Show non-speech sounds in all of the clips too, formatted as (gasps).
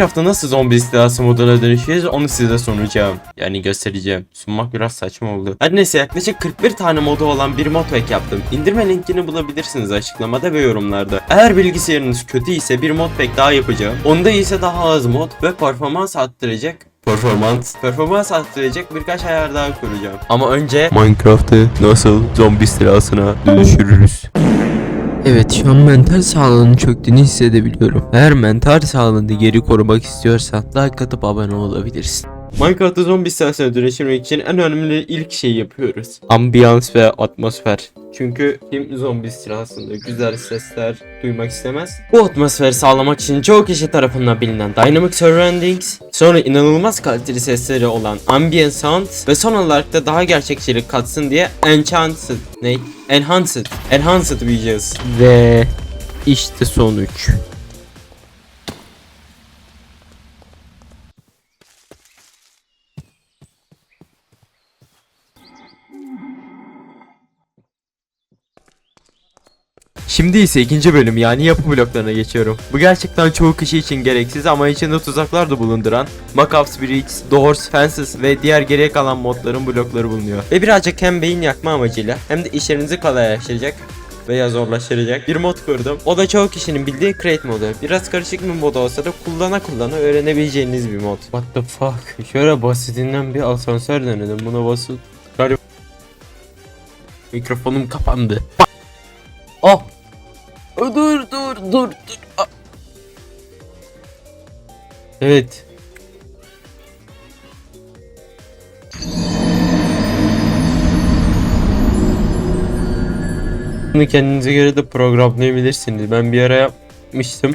Minecraft'ta nasıl zombi istilası moduna dönüşeceğiz onu size sunacağım. Yani göstereceğim. Sunmak biraz saçma oldu. Her neyse yaklaşık 41 tane modu olan bir modpack yaptım. İndirme linkini bulabilirsiniz açıklamada ve yorumlarda. Eğer bilgisayarınız kötü ise bir modpack daha yapacağım. Onda ise daha az mod ve performans arttıracak performans performans arttıracak birkaç ayar daha kuracağım. Ama önce Minecraft'ı nasıl zombi istilasına dönüştürürüz? Evet şu an mental sağlığının çöktüğünü hissedebiliyorum. Eğer mental sağlığını geri korumak istiyorsan like atıp abone olabilirsin. Minecraft'ta zombi istilasına dönüştürmek için en önemli ilk şeyi yapıyoruz. Ambiyans ve atmosfer. Çünkü kim zombi istilasında güzel sesler duymak istemez? Bu atmosferi sağlamak için çoğu kişi tarafından bilinen Dynamic Surroundings, sonra inanılmaz kaliteli sesleri olan Ambient Sound ve son olarak da daha gerçekçilik katsın diye Enchanted, ne? Enhanced, Enhanced diyeceğiz. Ve işte sonuç. Şimdi ise ikinci bölüm yani yapı bloklarına geçiyorum. Bu gerçekten çoğu kişi için gereksiz ama içinde tuzaklar da bulunduran Macaps Bridges, Doors, Fences ve diğer geriye kalan modların blokları bulunuyor. Ve birazcık hem beyin yakma amacıyla hem de işlerinizi kolaylaştıracak veya zorlaştıracak bir mod kurdum. O da çoğu kişinin bildiği Create modu. Biraz karışık bir mod olsa da kullana kullana öğrenebileceğiniz bir mod. What the fuck? Şöyle basitinden bir asansör denedim. Buna basıp Mikrofonum kapandı. Oh! Dur dur dur dur. Evet. Bunu kendinize göre de programlayabilirsiniz. Ben bir ara yapmıştım.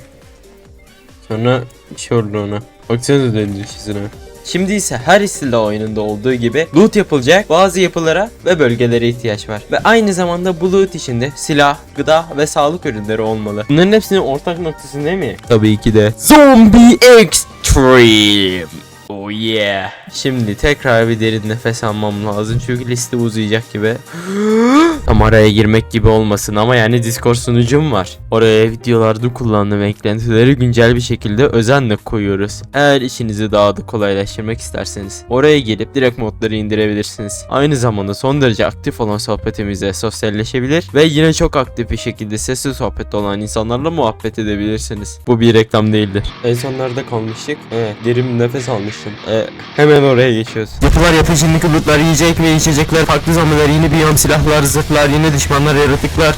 Sonra şey oldu ona. Baksanıza döndü çizine. Şimdi ise her istila oyununda olduğu gibi loot yapılacak bazı yapılara ve bölgelere ihtiyaç var. Ve aynı zamanda bu loot içinde silah, gıda ve sağlık ürünleri olmalı. Bunların hepsinin ortak noktası ne mi? Tabii ki de Zombie Extreme. Oh yeah. Şimdi tekrar bir derin nefes almam lazım çünkü liste uzayacak gibi. (gasps) (gasps) Tam araya girmek gibi olmasın ama yani Discord sunucum var. Oraya videolarda kullandığım eklentileri güncel bir şekilde özenle koyuyoruz. Eğer işinizi daha da kolaylaştırmak isterseniz oraya gelip direkt modları indirebilirsiniz. Aynı zamanda son derece aktif olan sohbetimizde sosyalleşebilir ve yine çok aktif bir şekilde sesli sohbette olan insanlarla muhabbet edebilirsiniz. Bu bir reklam değildir. En sonlarda kalmıştık. Evet, derin bir nefes almıştım. Ee, hemen oraya geçiyoruz. Yapılar, yapı şimdiki bulutlar, yiyecek ve içecekler, farklı zamanlar, yeni biyom, silahlar, zırhlar, yaratıklar, yine düşmanlar yaratıklar.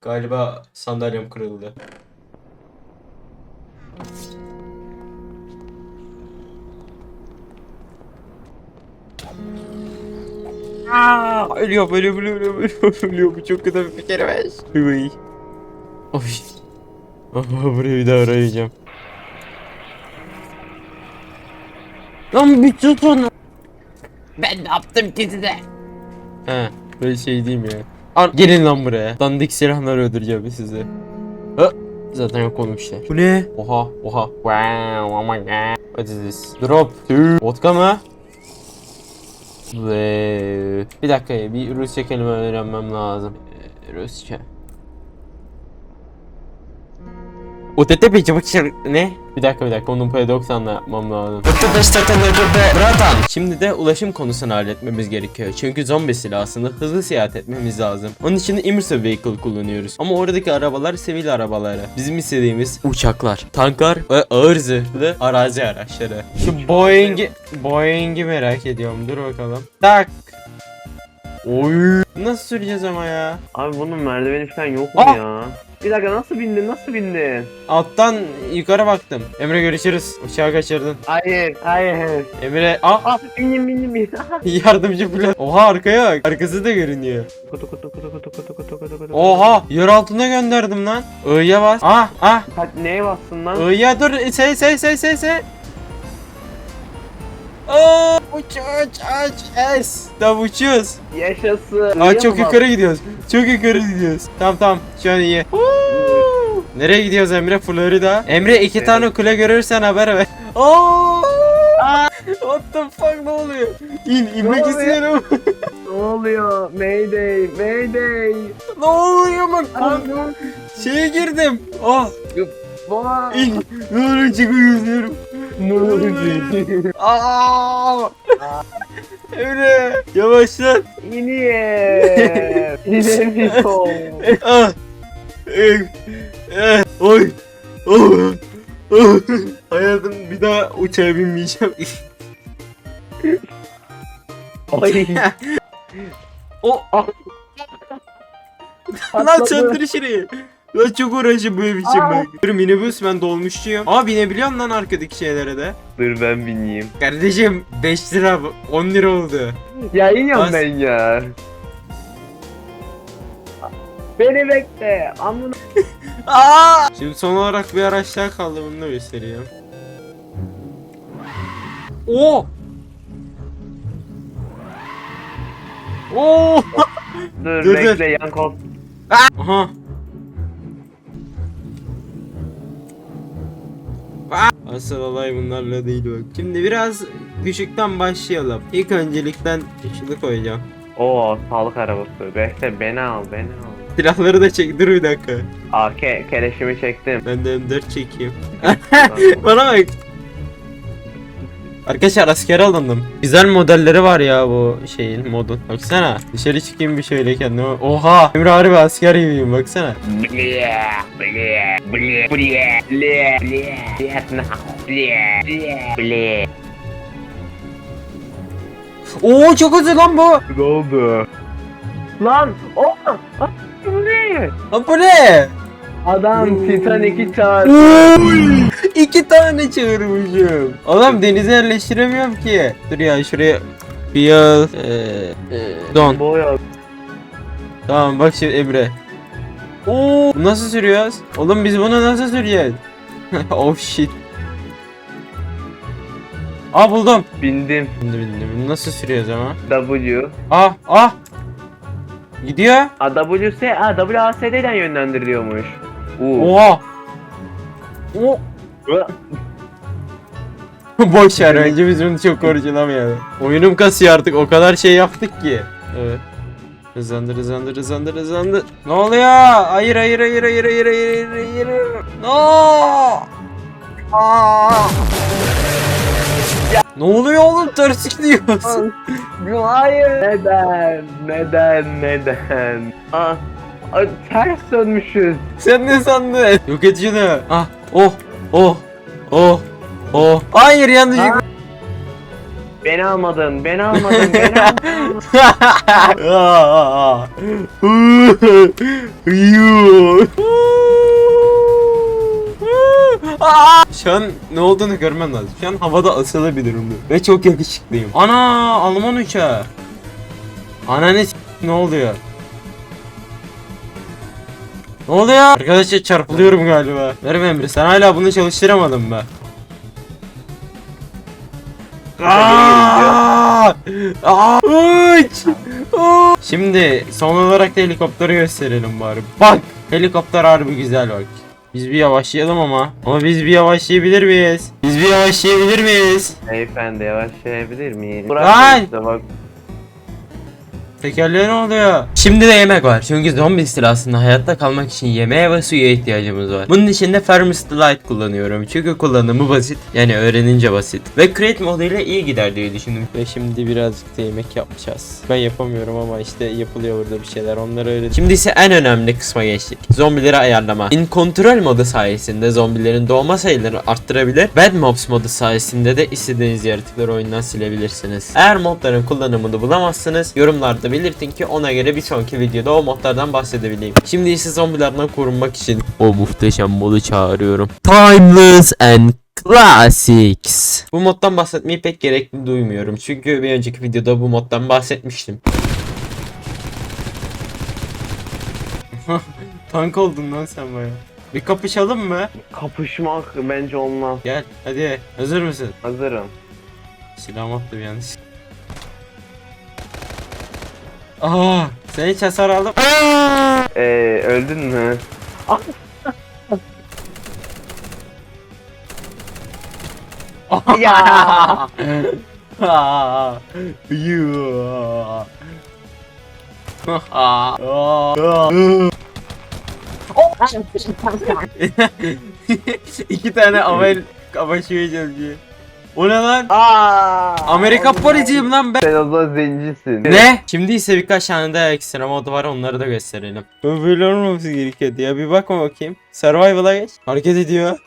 Galiba sandalyem kırıldı. Aa, ölüyor, ölüyor, ölüyor, ölüyor, ölüyor. Bu çok kötü bir şey. Ay. Ay. Buraya bir daha arayacağım. Lan bir tutun. Ben ne yaptım ki size? He, böyle şey diyeyim ya. Al, gelin lan buraya. Dandik silahları öldüreceğim sizi. Ha, zaten yok olmuşlar. Bu ne? Oha, oha. Wow, oh my god. What is this? Drop. Vodka mı? Ve bir dakika ya, bir Rusça kelime öğrenmem lazım. UTT peki ne? Bir dakika bir dakika onun P90'la yapmam lazım. Şimdi de ulaşım konusunu halletmemiz gerekiyor. Çünkü zombi silahsında hızlı seyahat etmemiz lazım. Onun için immersive vehicle kullanıyoruz. Ama oradaki arabalar sivil arabaları. Bizim istediğimiz uçaklar, tanklar ve ağır zırhlı arazi araçları. Şu Boeing'i Boeing'i merak ediyorum. Dur bakalım. Tak. Oy. Nasıl süreceğiz ama ya? Abi bunun merdiveni falan yok mu Aa! ya? Bir dakika nasıl bindin nasıl bindin? Alttan yukarı baktım. Emre görüşürüz. Uçağı kaçırdın. Hayır hayır. Emre aa Ah bindim bindim bindim. (laughs) (laughs) yardımcı pilot. Oha arkaya bak. Arkası da görünüyor. kutu kutu kutu kutu kutu kutu kutu kutu. Oha yer altına gönderdim lan. I'ya bas. Ah ah. Kaç neye bastın lan? I'ya dur. Say say say say say. Aa, uç uç uç es. Tamam uçuyoruz. Yaşasın. Aa çok yukarı gidiyoruz. Çok yukarı gidiyoruz. Tamam tamam şu an iyi. Huu. Nereye gidiyoruz Emre? Florida. Emre iki tane kule görürsen haber ver. Oo! What the fuck ne oluyor? İn inmek oluyor? istiyorum. Ne oluyor? Mayday, mayday. Ne oluyor bak? Şeye girdim. Ah. Baba. Olur çıkıyor yüzüyorum. Ne oluyor? Aa! Emre yavaşlan. İniye. İnemiyor. Ah. Eh. Oy. Oh. Oh. Hayatım bir daha uçağa binmeyeceğim. Ay. o lan söndür şurayı. Lan çok uğraşım bu ev için Aa. ben. Dur minibüs ben dolmuşçuyum. Aa binebiliyorum lan arkadaki şeylere de. Dur ben bineyim. Kardeşim 5 lira 10 lira oldu. Ya iniyorum As- ben ya. Beni bekle. Amına. (laughs) Aa! Şimdi son olarak bir araç daha kaldı bunu da göstereyim. Oo! Oo! Dur, Dur, bekle yan kol. Aha. Asıl olay bunlarla değil bak. Şimdi biraz küçükten başlayalım. İlk öncelikten şunu koyacağım. Oo sağlık arabası. Bekle beni al beni al. Silahları da çek. Dur bir dakika. Aa ke keleşimi çektim. Ben de M4 çekeyim. (laughs) Bana bak. Arkadaşlar asker alındım. Güzel modelleri var ya bu şeyin modun. Baksana. Dışarı çıkayım bir şöyle kendime. Oha. Emre harbi asker gibiyim baksana. Bleh, bleh, bleh, bleh, bleh, bleh, Vietnam, bleh, bleh, bleh. Oo çok hızlı lan bu. Ne oldu? Lan o bu ne? Lan bu ne? Adam Titanic'i çağır. Oy! İki tane çağırmışım. Adam denize yerleştiremiyorum ki. Dur ya şuraya bir yıl. Ee, e, don. Boya. Tamam bak şimdi Emre. Oo, bu nasıl sürüyoruz? Oğlum biz bunu nasıl süreceğiz? (laughs) oh shit. Aa buldum. Bindim. Bildim. Bunu nasıl sürüyoruz ama? W. Ah ah. Gidiyor. A WS, a WASD'den yönlendiriliyormuş. Oo. Oha. O. (laughs) Boş ver bence biz bunu çok orijinamayalım. Oyunum kasıyor artık o kadar şey yaptık ki. Evet. Hızlandır hızlandır hızlandır hızlandır. Ne oluyor? Hayır hayır hayır hayır hayır hayır hayır hayır. No! Aa! Ne oluyor oğlum? Ters gidiyorsun. Hayır. Neden? Neden? Neden? Aa, ters dönmüşüz. Sen ne sandın? Yok et şunu. Ah, oh, oh, oh, oh. Hayır yanlışlıkla. Beni almadın, beni almadın, beni almadın. (laughs) Şu an ne olduğunu görmem lazım. Şu an havada asılı bir durumda. Ve çok yakışıklıyım. Ana! Alman uçağı. Ananı ne oluyor? Ne oluyor? Arkadaşlar çarpılıyorum galiba. Verme Emre sen hala bunu çalıştıramadın mı? Aa! Aa! Uç! Şimdi son olarak da helikopteri gösterelim bari. Bak! Helikopter harbi güzel bak. Biz bir yavaşlayalım ama. Ama biz bir yavaşlayabilir miyiz? Biz bir yavaşlayabilir miyiz? Beyefendi yavaşlayabilir miyim? Lan! bak. Tekerleğe ne oluyor? Şimdi de yemek var. Çünkü zombi istilasında hayatta kalmak için yemeğe ve suya ihtiyacımız var. Bunun için de Farmers Delight kullanıyorum. Çünkü kullanımı basit. Yani öğrenince basit. Ve Create moduyla iyi gider diye düşündüm. Ve şimdi birazcık da yemek yapacağız. Ben yapamıyorum ama işte yapılıyor burada bir şeyler. Onları öyle. Şimdi ise en önemli kısma geçtik. Zombileri ayarlama. In Control modu sayesinde zombilerin doğma sayılarını arttırabilir. Bad Mobs modu sayesinde de istediğiniz yaratıkları oyundan silebilirsiniz. Eğer modların kullanımını bulamazsınız yorumlarda belirtin ki ona göre bir sonraki videoda o modlardan bahsedebileyim. Şimdi ise zombilerden korunmak için o muhteşem modu çağırıyorum. Timeless and Classics. Bu moddan bahsetmeyi pek gerekli duymuyorum. Çünkü bir önceki videoda bu moddan bahsetmiştim. (laughs) Tank oldun lan sen baya. Bir kapışalım mı? Kapışmak bence olmaz. Gel hadi. Hazır mısın? Hazırım. Silahımı attım yanlış. Aa, sen hiç hasar aldın. Ee, öldün mü? (laughs) ya. Aa, yuh. (laughs) İki tane Amer Avaşı'ya çalışıyor. O ne lan? Aa! Amerika polisiyim lan ben. Sen o zaman zencisin. Ne? Şimdi ise birkaç tane daha ekstra mod var onları da gösterelim. Böyle olmaması gerekiyordu ya bir bakma bakayım. Survival'a geç. Hareket ediyor.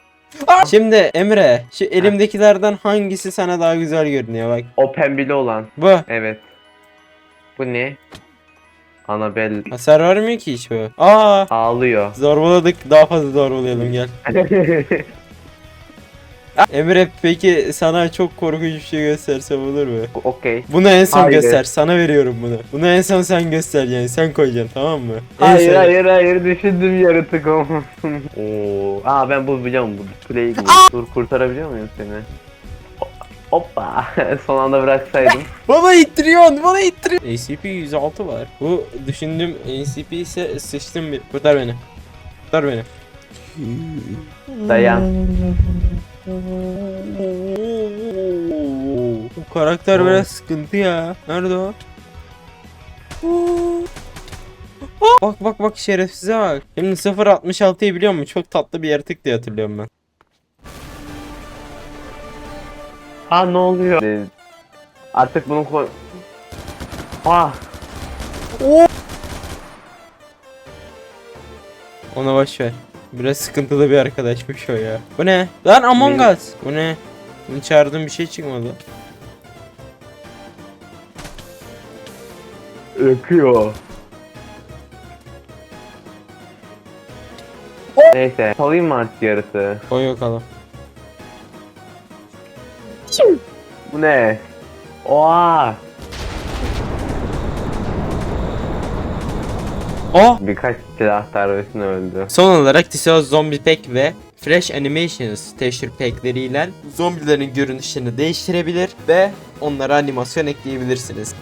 Şimdi Emre şu elimdekilerden hangisi sana daha güzel görünüyor bak. O pembeli olan. Bu. Evet. Bu ne? Anabel Hasar vermiyor ki hiç bu. Aa ağlıyor. zorbaladık daha fazla zorbalayalım gel. (laughs) Emre peki sana çok korkunç bir şey göstersem olur mu? Okey. Bunu en son Hayır. göster. Sana veriyorum bunu. Bunu en son sen göstereceksin. Sen koyacaksın tamam mı? En Hayır son- hayır hayır düşündüm yaratık olmasın. (laughs) Oo. Aa ben bu biliyorum bu play gibi. Dur kurtarabiliyor muyum seni? Ho- Hoppa. (laughs) Son anda bıraksaydım. (laughs) Bana ittiriyorsun, bana ittiriyorsun. ACP 106 var. Bu düşündüğüm ACP ise sıçtım bir. Kurtar beni. Kurtar beni. Dayan. Bu karakter Oo. biraz sıkıntı ya. Nerede o? Bak bak bak şerefsize bak. Şimdi 0.66'yı biliyor musun? Çok tatlı bir yaratık diye hatırlıyorum ben. Aa ne oluyor? Ee, Artık bunu koy... Ah. Ona boş ver. Biraz sıkıntılı bir arkadaşmış o ya. Bu ne? Lan Among Us. Bu ne? Bunu çağırdığım bir şey çıkmadı. Öküyor. Neyse. Salayım mı artık yarısı? Koy bakalım. Bu ne? Oha! Oh! Birkaç silah darbesine öldü. Son olarak Tissot Zombie Pack ve Fresh Animations texture packleriyle zombilerin görünüşlerini değiştirebilir ve onlara animasyon ekleyebilirsiniz.